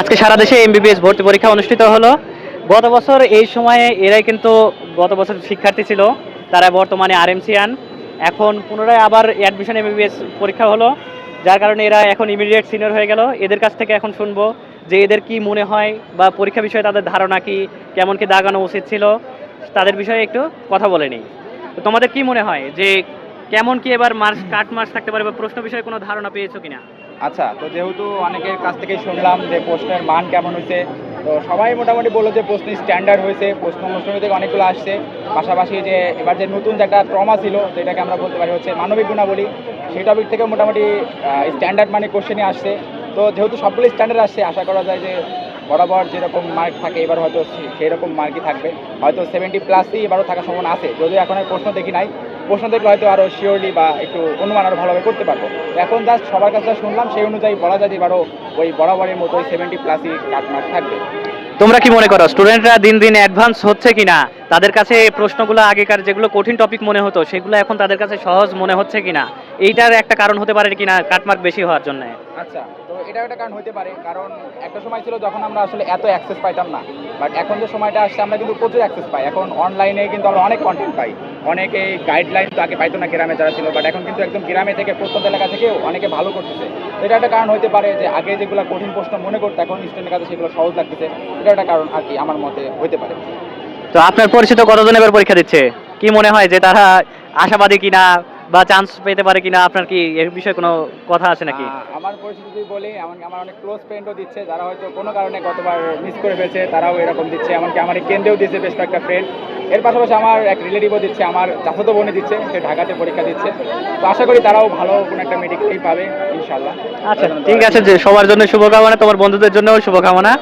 আজকে সারা দেশে এমবিবিএস ভর্তি পরীক্ষা অনুষ্ঠিত হলো। গত বছর এই সময়ে এরাই কিন্তু গত বছর শিক্ষার্থী ছিল, তারা বর্তমানে আরএমসিয়ান এখন পুনরায় আবার অ্যাডমিশন এমবিবিএস পরীক্ষা হলো, যার কারণে এরা এখন ইমিডিয়েট সিনিয়র হয়ে গেল। এদের কাছ থেকে এখন শুনব যে এদের কি মনে হয় বা পরীক্ষা বিষয়ে তাদের ধারণা কি, কেমন কি দাগানো উচিত ছিল, তাদের বিষয়ে একটু কথা বলে নিই। তোমাদের কি মনে হয় যে কেমন কি এবার মার্কস কাট মার্কস থাকতে পারে বা প্রশ্ন বিষয়ে কোনো ধারণা পেয়েছ কিনা? আচ্ছা তো যেহেতু অনেকের কাছ থেকেই শুনলাম যে প্রশ্নের মান কেমন হয়েছে, তো সবাই মোটামুটি বলল যে প্রশ্ন স্ট্যান্ডার্ড হয়েছে, প্রশ্ন অনুষ্ঠান থেকে অনেকগুলো আসছে। পাশাপাশি যে এবার যে নতুন যে একটা ট্রমা ছিল যেটাকে আমরা বলতে পারি হচ্ছে মানবিক গুণাবলী। সেই টপিক থেকে মোটামুটি স্ট্যান্ডার্ড মানে কোশ্চেনই আসছে। তো যেহেতু সবগুলো স্ট্যান্ডার্ড আসছে, আশা করা যায় যে বরাবর যেরকম মার্ক থাকে, এবার হয়তো সেই রকম মার্কই থাকবে। হয়তো সেভেন্টি প্লাসই এবারও থাকার সম্ভাবনা আছে। যদিও এখন আর প্রশ্ন দেখি নাই প্রশ্ন দেখলে হয়তো আরও শিওরলি বা একটু অনুমান আরও ভালোভাবে করতে পারব। এখন জাস্ট সবার কাছে শুনলাম, সেই অনুযায়ী বলা যায় যে এবারও ওই বরাবরের মতো সেভেন্টি প্লাসই কাটমার্ক থাকবে। তোমরা কি মনে করো স্টুডেন্টরা দিন দিন অ্যাডভান্স হচ্ছে কিনা? তাদের কাছে এই প্রশ্নগুলো আগেকার যেগুলো কঠিন টপিক মনে হতো, সেগুলো এখন তাদের কাছে সহজ মনে হচ্ছে কিনা? এইটার একটা কারণ হতে পারে কিনা কাটমার্ক বেশি হওয়ার জন্য। আচ্ছা তো এটা একটা কারণ হতে পারে, কারণ একটা সময় ছিল যখন আমরা আসলে এত অ্যাক্সেস পাইতাম না। বাট এখন যে সময়টা আসছে, আমরা কিন্তু প্রচুর অ্যাক্সেস পাই। এখন অনলাইনে কিন্তু আমরা অনেক কন্টেন্ট পাই। অনেকে গাইডলাইন তো আগে পাইতো না গ্রামে যারা ছিল বাট এখন কিন্তু একদম গ্রামে থেকে প্রত্যন্ত এলাকা থেকে অনেকে ভালো করতেছে। এটা একটা কারণ হতে পারে যে আগে যেগুলো কঠিন প্রশ্ন মনে করতো, এখন স্টুডেন্টের কাছে সেগুলো সহজ লাগতেছে। এটা একটা কারণ আর কি আমার মতে হতে পারে। তো আপনার পরিচিত কতজন এবার পরীক্ষা দিচ্ছে? কি মনে হয় যে তারা আশাবাদী কিনা বা চান্স পেতে পারে কিনা? আপনার কি এর বিষয়ে কোনো কথা আছে নাকি? আমার পরিচিতি যদি বলি এমনকি আমার অনেক ক্লোজ ফ্রেন্ডও দিচ্ছে যারা হয়তো কোনো কারণে গতবার মিস করে ফেলছে তারাও এরকম দিচ্ছে এমনকি আমার কেন্দ্রেও দিচ্ছে বেশ কয়েকটা ফ্রেন্ড এর পাশাপাশি আমার এক রিলেটিভও দিচ্ছে আমার চাচাতো বোনে দিচ্ছে সে ঢাকাতে পরীক্ষা দিচ্ছে। তো আশা করি তারাও ভালো কোনো একটা মেডিকেলই পাবে ইনশাল্লাহ আচ্ছা ঠিক আছে যে সবার জন্য শুভকামনা তোমার বন্ধুদের জন্যও শুভকামনা।